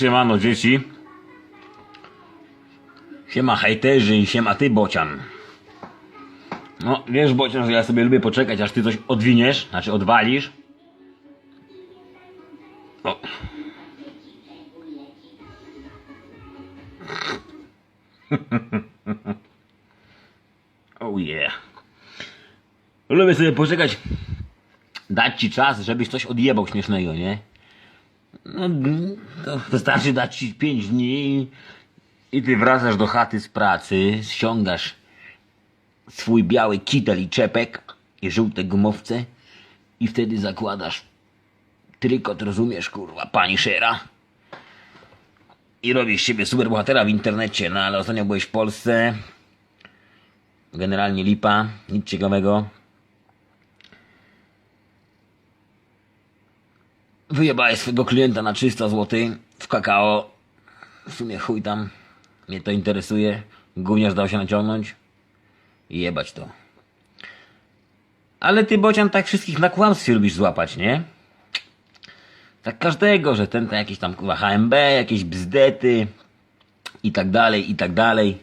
Siemano dzieci. Siema hejterzy i siema ty bocian. No wiesz bocian, że ja sobie lubię poczekać aż ty coś odwiniesz, znaczy odwalisz. O. Oh yeah. Lubię sobie poczekać, dać ci czas, żebyś coś odjebał śmiesznego, nie? No, wystarczy dać ci 5 dni i ty wracasz do chaty z pracy, ściągasz swój biały kitel i czepek i żółte gumowce i wtedy zakładasz trykot, rozumiesz, kurwa, pani Szera i robisz siebie superbohatera w internecie, no ale ostatnio byłeś w Polsce, generalnie lipa, nic ciekawego. Wyjebałeś swego klienta na 300 zł w kakao. W sumie chuj tam. Mnie to interesuje. Gówniarz dał się naciągnąć. Jebać to. Ale ty, Bocian, tak wszystkich na kłamstwie lubisz złapać, nie? Tak każdego, że ten to jakiś tam kurwa HMB, jakieś bzdety i tak dalej, i tak dalej.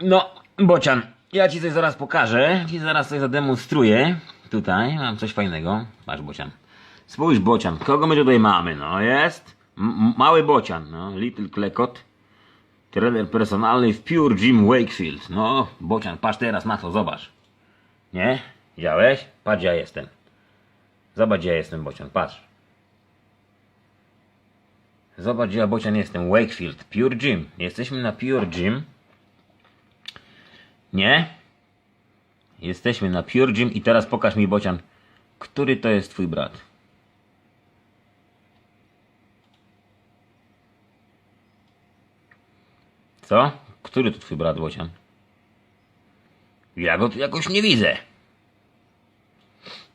No, Bocian, ja ci coś zaraz pokażę, ci zaraz coś zademonstruję. Tutaj mam coś fajnego. Masz Bocian. Spójrz Bocian, kogo my tutaj mamy? No jest mały Bocian, no, Little Klekot. Trener personalny w Pure Gym Wakefield. No, Bocian, patrz teraz na to, zobacz. Nie? Widziałeś? Patrz, ja jestem. Zobacz, ja jestem, Bocian, patrz. Zobacz, ja, Bocian, jestem. Wakefield, Pure Gym. Jesteśmy na Pure Gym. Nie? Jesteśmy na Pure Gym i teraz pokaż mi, Bocian, który to jest twój brat. Co? Który to twój brat, Bocian? Ja go tu jakoś nie widzę.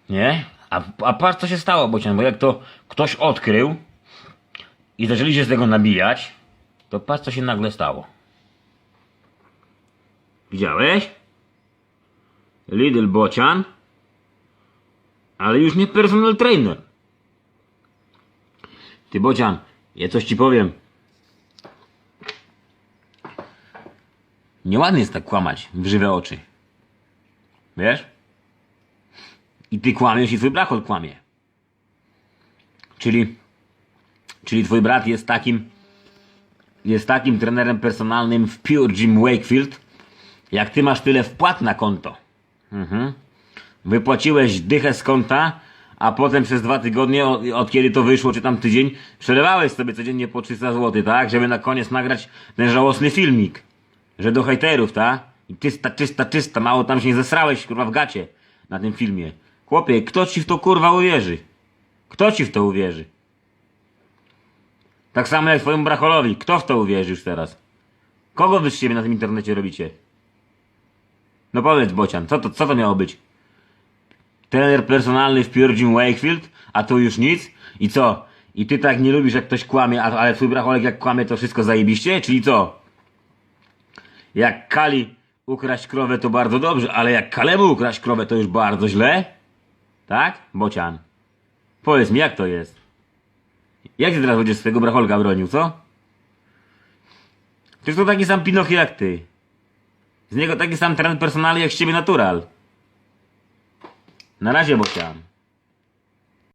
Nie? A, a patrz co się stało, Bocian, bo jak to ktoś odkrył i zaczęli się z tego nabijać, to patrz co się nagle stało. Widziałeś? Lidl Bocian, ale już nie personal trainer. Ty Bocian, ja coś ci powiem. Nieładnie jest tak kłamać w żywe oczy. Wiesz? I ty kłamiesz i twój brat kłamie. Czyli, czyli twój brat jest takim, jest takim trenerem personalnym w Pure Gym Wakefield, jak ty masz tyle wpłat na konto. Mhm. Wypłaciłeś dychę z konta, a potem przez dwa tygodnie, od, od kiedy to wyszło, czy tam tydzień, przelewałeś sobie codziennie po 300 zł, tak? Żeby na koniec nagrać ten żałosny filmik. Że do hejterów, tak? I czysta, czysta, czysta, mało tam się nie zesrałeś, kurwa, w gacie na tym filmie. Chłopie, kto ci w to kurwa uwierzy? Kto ci w to uwierzy? Tak samo jak twojemu bracholowi. Kto w to uwierzy już teraz? Kogo wy z siebie na tym internecie robicie? No powiedz, Bocian, co to, co to miało być? Trener personalny w Gym Wakefield, a tu już nic? I co? I ty tak nie lubisz, jak ktoś kłamie, ale twój bracholek jak kłamie, to wszystko zajebiście? Czyli co? Jak Kali ukraść krowę, to bardzo dobrze, ale jak Kalemu ukraść krowę, to już bardzo źle? Tak? Bocian. Powiedz mi, jak to jest? Jak ty teraz będziesz swojego bracholka bronił, co? Przecież to taki sam Pinocchio jak ty. Z niego taki sam trener personalny jak z ciebie natural. Na razie, Bocian.